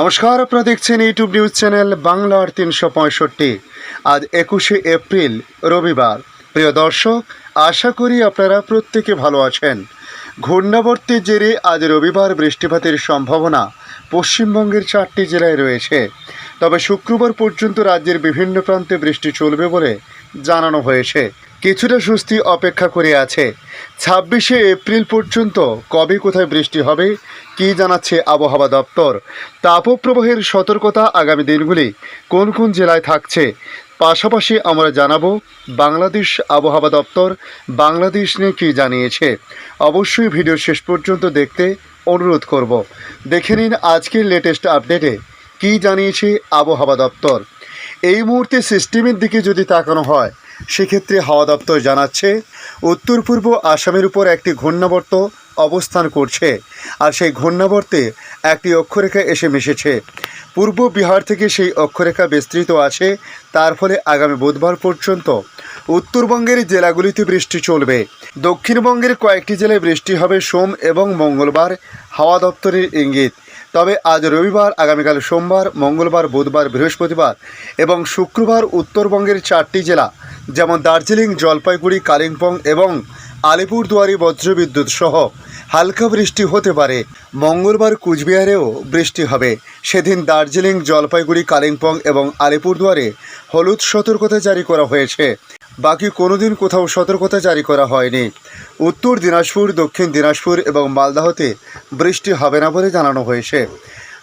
নমস্কার, আপনারা দেখছেন ইউটিউব নিউজ চ্যানেল বাংলার তিনশো পঁয়ষট্টি। আজ একুশে এপ্রিল, রবিবার। প্রিয় দর্শক, আশা করি আপনারা প্রত্যেকে ভালো আছেন। ঘূর্ণাবর্তের জেরে আজ রবিবার বৃষ্টিপাতের সম্ভাবনা পশ্চিমবঙ্গের চারটি জেলায় রয়েছে। তবে শুক্রবার পর্যন্ত রাজ্যের বিভিন্ন প্রান্তে বৃষ্টি চলবে বলে জানানো হয়েছে। কিছুটা স্বস্তি অপেক্ষা করে আছে। ছাব্বিশে এপ্রিল পর্যন্ত কবে কোথায় বৃষ্টি হবে, কী জানাচ্ছে আবহাওয়া দপ্তর? তাপপ্রবাহের সতর্কতা আগামী দিনগুলি কোন কোন জেলায় থাকছে? পাশাপাশি আমরা জানাব, বাংলাদেশ আবহাওয়া দপ্তর বাংলাদেশ নিয়ে কী জানিয়েছে। অবশ্যই ভিডিও শেষ পর্যন্ত দেখতে অনুরোধ করব। দেখে নিন আজকের লেটেস্ট আপডেটে কী জানিয়েছে আবহাওয়া দপ্তর। এই মুহূর্তে সিস্টেমের দিকে যদি তাকানো হয় সেক্ষেত্রে হাওয়া দপ্তর জানাচ্ছে, উত্তর পূর্ব আসামের উপর একটি ঘূর্ণাবর্ত অবস্থান করছে আর সেই ঘূর্ণাবর্তে একটি অক্ষরেখা এসে মিশেছে। পূর্ব বিহার থেকে সেই অক্ষরেখা বিস্তৃত আছে, তার ফলে আগামী বুধবার পর্যন্ত উত্তরবঙ্গের জেলাগুলিতে বৃষ্টি চলবে। দক্ষিণবঙ্গের কয়েকটি জেলায় বৃষ্টি হবে সোম এবং মঙ্গলবার, হাওয়া দপ্তরের ইঙ্গিত। তবে আজ রবিবার, আগামীকাল সোমবার, মঙ্গলবার, বুধবার, বৃহস্পতিবার এবং শুক্রবার উত্তরবঙ্গের চারটি জেলা যেমন দার্জিলিং, জলপাইগুড়ি, কালিম্পং এবং আলিপুরদুয়ারি বজ্রবিদ্যুৎ সহ হালকা বৃষ্টি হতে পারে। মঙ্গলবার কুচবিহারেও বৃষ্টি হবে। সেদিন দার্জিলিং, জলপাইগুড়ি, কালিম্পং এবং আলিপুরদুয়ারে হলুদ সতর্কতা জারি করা হয়েছে। বাকি কোনো দিন কোথাও সতর্কতা জারি করা হয়নি। উত্তর দিনাজপুর, দক্ষিণ দিনাজপুর এবং মালদাহতে বৃষ্টি হবে না বলে জানানো হয়েছে।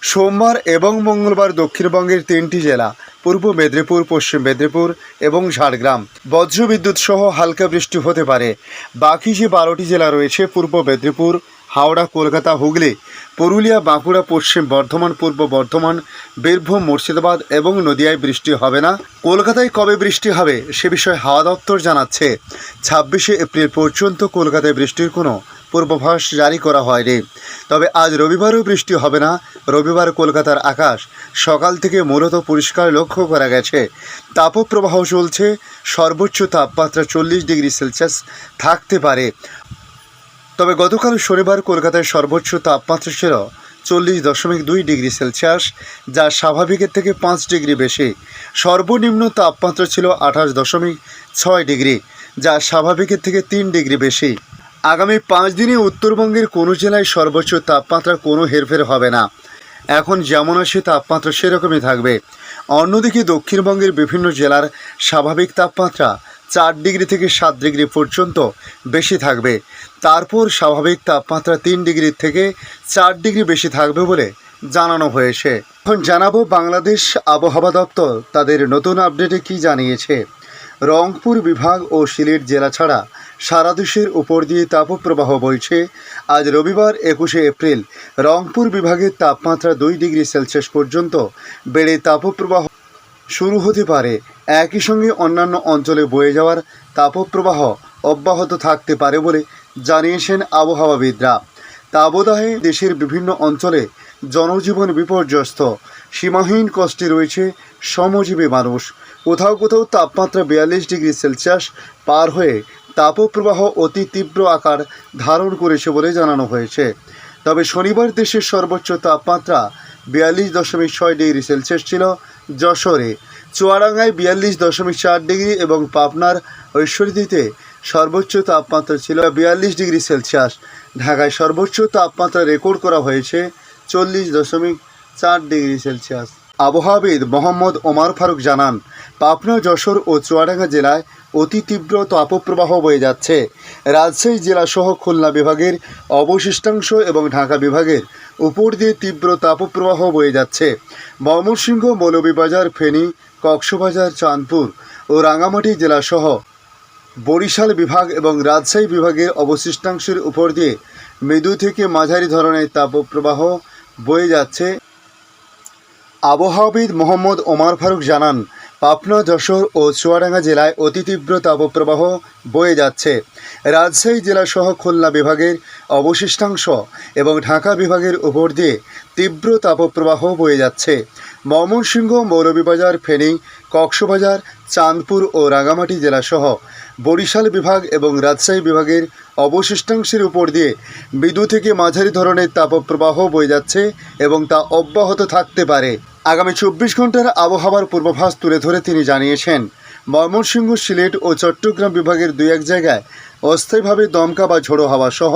সোমবার এবং মঙ্গলবার দক্ষিণবঙ্গের তিনটি জেলা পূর্ব মেদিনীপুর, পশ্চিম মেদিনীপুর এবং ঝাড়গ্রাম। বজ্রবিদ্যুৎ সহ হালকা বৃষ্টি হতে পারে। বাকি যে বারোটি জেলা রয়েছে, পূর্ব মেদিনীপুর, হাওড়া, কলকাতা, হুগলি, পুরুলিয়া, বাঁকুড়া, পশ্চিম বর্ধমান, পূর্ব বর্ধমান, বীরভূম, মুর্শিদাবাদ এবং নদিয়ায় বৃষ্টি হবে না। কলকাতায় কবে বৃষ্টি হবে, সে বিষয়ে হাওয়া দপ্তর জানাচ্ছে। ছাব্বিশে এপ্রিল পর্যন্ত কলকাতায় বৃষ্টির কোনো পূর্বাভাস জারি করা হয়নি। তবে আজ রবিবারও বৃষ্টি হবে না। রবিবার কলকাতার আকাশ সকাল থেকে মূলত পরিষ্কার লক্ষ্য করা গেছে। তাপপ্রবাহ চলছে। সর্বোচ্চ তাপমাত্রা চল্লিশ ডিগ্রি সেলসিয়াস থাকতে পারে। তবে গতকাল শনিবার কলকাতায় সর্বোচ্চ তাপমাত্রা ছিল চল্লিশ দশমিক দুই ডিগ্রি সেলসিয়াস, যা স্বাভাবিকের থেকে পাঁচ ডিগ্রি বেশি। সর্বনিম্ন তাপমাত্রা ছিল আঠাশ দশমিক ছয় ডিগ্রি, যা স্বাভাবিকের থেকে তিন ডিগ্রি বেশি। আগামী পাঁচ দিনে উত্তরবঙ্গের কোনো জেলায় সর্বোচ্চ তাপমাত্রা কোনো হেরফের হবে না। এখন যেমন আছে, তাপমাত্রা সেরকমই থাকবে। অন্যদিকে দক্ষিণবঙ্গের বিভিন্ন জেলার স্বাভাবিক তাপমাত্রা চার ডিগ্রি থেকে সাত ডিগ্রি পর্যন্ত বেশি থাকবে। তারপর স্বাভাবিক তাপমাত্রা তিন ডিগ্রি থেকে চার ডিগ্রি বেশি থাকবে বলে জানানো হয়েছে। এখন জানাব বাংলাদেশ আবহাওয়া দপ্তর তাদের নতুন আপডেটে কি জানিয়েছে। রংপুর বিভাগ ও সিলেট জেলা ছাড়া সারা দেশের উপর দিয়ে তাপপ্রবাহ বইছে। আজ রবিবার একুশে এপ্রিল, রংপুর বিভাগের তাপমাত্রা দুই ডিগ্রি সেলসিয়াস পর্যন্ত বেড়ে তাপপ্রবাহ শুরু হতে পারে। একই সঙ্গে অন্যান্য অঞ্চলে বয়ে যাওয়ার তাপপ্রবাহ অব্যাহত থাকতে পারে বলে জানিয়েছেন আবহাওয়াবিদরা। তাবদাহে দেশের বিভিন্ন অঞ্চলে জনজীবন বিপর্যস্ত, সীমাহীন কষ্টে রয়েছে শ্রমজীবী মানুষ। কোথাও কোথাও তাপমাত্রা বিয়াল্লিশ ডিগ্রি সেলসিয়াস পার হয়ে তাপপ্রবাহ অতি তীব্র আকার ধারণ করেছে বলে জানানো হয়েছে। তবে শনিবার দেশের সর্বোচ্চ তাপমাত্রা বিয়াল্লিশ দশমিক ছয় ডিগ্রি সেলসিয়াস ছিল যশোরে। চুয়াডাঙ্গায় বিয়াল্লিশ দশমিক চার ডিগ্রি এবং পাবনার ঐশ্বরদীতে সর্বোচ্চ তাপমাত্রা ছিল বিয়াল্লিশ ডিগ্রি সেলসিয়াস। ঢাকায় সর্বোচ্চ তাপমাত্রা রেকর্ড করা হয়েছে চল্লিশ দশমিক চার ডিগ্রি সেলসিয়াস। আবহাওয়াবিদ মোহাম্মদ ওমার ফারুক জানান, পাবনা, যশোর ও চুয়াডাঙ্গা জেলায় অতি তীব্র তাপপ্রবাহ বয়ে যাচ্ছে। রাজশাহী জেলাসহ খুলনা বিভাগের অবশিষ্টাংশ এবং ঢাকা বিভাগের উপর দিয়ে তীব্র তাপপ্রবাহ বয়ে যাচ্ছে। ময়মনসিংহ, মৌলভীবাজার, ফেনী, কক্সবাজার, চাঁদপুর ও রাঙামাটি জেলাসহ বরিশাল বিভাগ এবং রাজশাহী বিভাগের অবশিষ্টাংশের উপর দিয়ে মৃদু থেকে মাঝারি ধরনের তাপপ্রবাহ বয়ে যাচ্ছে। আবহাওয়াবিদ মোহাম্মদ ওমার ফারুক জানান, পাবনা, যশোর ও চুয়াডাঙ্গা জেলায় অতি তীব্র তাপপ্রবাহ বয়ে যাচ্ছে। রাজশাহী জেলাসহ খুলনা বিভাগের অবশিষ্টাংশ এবং ঢাকা বিভাগের উপর দিয়ে তীব্র তাপপ্রবাহ বয়ে যাচ্ছে। ময়মনসিংহ, মৌলভীবাজার, ফেনী, কক্সবাজার, চাঁদপুর ও রাঙামাটি জেলাসহ বরিশাল বিভাগ এবং রাজশাহী বিভাগের অবশিষ্টাংশের উপর দিয়ে মৃদু থেকে মাঝারি ধরনের তাপপ্রবাহ বয়ে যাচ্ছে এবং তা অব্যাহত থাকতে পারে। আগামী চব্বিশ ঘণ্টার আবহাওয়ার পূর্বাভাস তুলে ধরে তিনি জানিয়েছেন, ময়মনসিংহ, সিলেট ও চট্টগ্রাম বিভাগের দুই এক জায়গায় অস্থায়ীভাবে দমকা বা ঝোড়ো হাওয়া সহ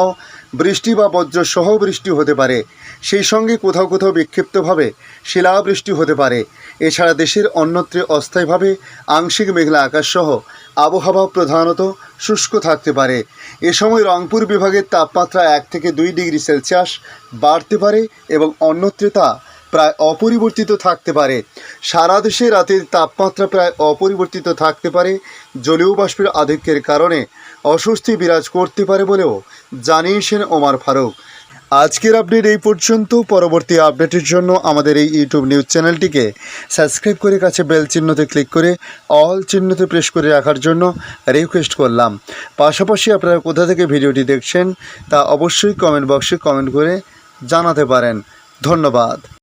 বৃষ্টি বা বজ্র সহ বৃষ্টি হতে পারে। সেই সঙ্গে কোথাও কোথাও বিক্ষিপ্তভাবে শিলাবৃষ্টি হতে পারে। এছাড়া দেশের অন্যত্রে অস্থায়ীভাবে আংশিক মেঘলা আকাশ সহ আবহাওয়া প্রধানত শুষ্ক থাকতে পারে। এ সময় রংপুর বিভাগের তাপমাত্রা এক থেকে দুই ডিগ্রি সেলসিয়াস বাড়তে পারে এবং অন্যত্রে তা প্রায় অপরিবর্তিত থাকতে পারে। সারা দেশে রাতের তাপমাত্রা প্রায় অপরিবর্তিত থাকতে পারে। জলীয় বাষ্পের আধিক্যের কারণে অস্বস্তি বিরাজ করতে পারে বলেও জানিয়েছেন ওমার ফারুক। আজকের আপডেট এই পর্যন্ত। পরবর্তী আপডেটের জন্য আমাদের এই ইউটিউব নিউজ চ্যানেলটিকে সাবস্ক্রাইব করে কাছে বেল চিহ্নতে ক্লিক করে অল চিহ্নতে প্রেস করে রাখার জন্য রিকোয়েস্ট করলাম। পাশাপাশি আপনারা কোথা থেকে ভিডিওটি দেখছেন তা অবশ্যই কমেন্ট বক্সে কমেন্ট করে জানাতে পারেন। ধন্যবাদ।